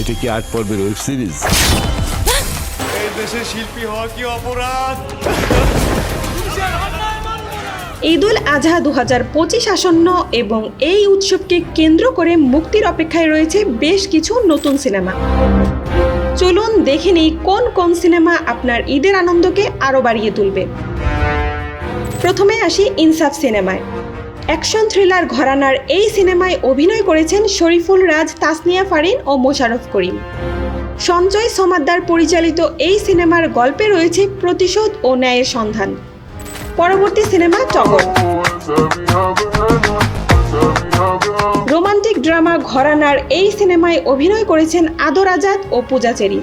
এটা কি আট পর্বের ওয়েব সিরিজ? এই দেশে শিল্পী হওয়া কি অপরাধ? ঈদুল আজহা দু হাজার পঁচিশ আসন্ন এবং এই উৎসবকে কেন্দ্র করে মুক্তির অপেক্ষায় রয়েছে বেশ কিছু নতুন সিনেমা। চলুন দেখে নিই কোন কোন সিনেমা আপনার ঈদের আনন্দকে আরও বাড়িয়ে তুলবে। প্রথমে আসি ইনসাফ সিনেমায়। অ্যাকশন থ্রিলার ঘরানার এই সিনেমায় অভিনয় করেছেন শরীফুল রাজ, তাসনিয়া ফারিন ও মোশারফ করিম। সঞ্জয় সমাদ্দার পরিচালিত এই সিনেমার গল্পে রয়েছে প্রতিশোধ ও ন্যায়ের সন্ধান। পরবর্তী সিনেমা টগর। রোমান্টিক ড্রামা ঘরানার এই সিনেমায় অভিনয় করেছেন আদর আজাদ ও পূজা চেরি।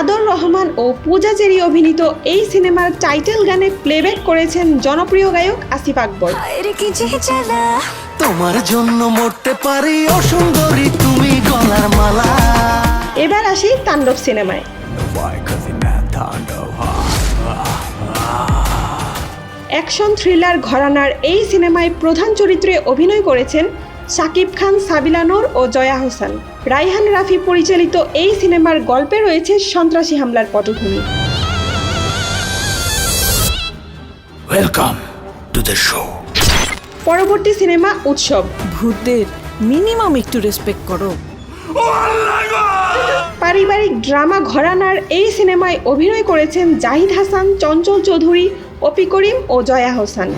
আদর রহমান ও পূজা চেরি অভিনীত এই সিনেমার টাইটেল গানে প্লেব্যাক করেছেন জনপ্রিয় গায়ক আসিফ আকবর। তোমার জন্য মরতে পারি অসুন্দরী তুমি গলার মালা। এবার আসি তাণ্ডব সিনেমায়। অ্যাকশন থ্রিলার ঘরানার এই সিনেমায় প্রধান চরিত্রে অভিনয় করেছেন শাকিব খান সাবিলা নূর ও জয়া হোসেন। রাইহান রাফি পরিচালিত এই সিনেমার গল্পে রয়েছে সন্ত্রাসী হামলার পটভূমি। ওয়েলকাম টু দ্য শো পরবর্তী সিনেমা উৎসব। ভূতদের মিনিমাম একটু রেসপেক্ট করো। পারিবারিক ড্রামা ঘরানার এই সিনেমায় অভিনয় করেছেন জাহিদ হাসান চঞ্চল চৌধুরী অপি করিম ও জয়া হোসেন।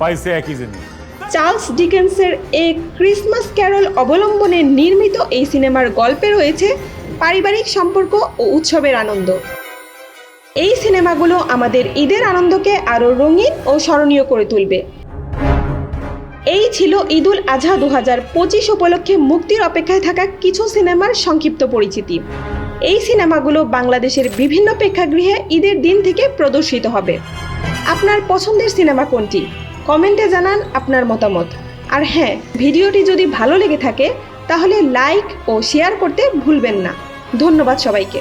পাইছে একই জিনিস। চার্লস ডিকেন্সের এ ক্রিসমাস ক্যারল অবলম্বনে নির্মিত এই সিনেমার গল্পে রয়েছে পারিবারিক সম্পর্ক ও উৎসবের আনন্দ। এই সিনেমাগুলো আমাদের ঈদের আনন্দকে আরও রঙিন ও স্মরণীয় করে তুলবে। এই ছিল ঈদুল আজহা দু হাজার পঁচিশ উপলক্ষে মুক্তির অপেক্ষায় থাকা কিছু সিনেমার সংক্ষিপ্ত পরিচিতি। এই সিনেমাগুলো বাংলাদেশের বিভিন্ন প্রেক্ষাগৃহে ঈদের দিন থেকে প্রদর্শিত হবে। আপনার পছন্দের সিনেমা কোনটি? কমেন্টে জানান আপনার মতামত। আর হ্যাঁ ভিডিওটি যদি ভালো লেগে থাকে, তাহলে লাইক ও শেয়ার করতে ভুলবেন না। ধন্যবাদ সবাইকে।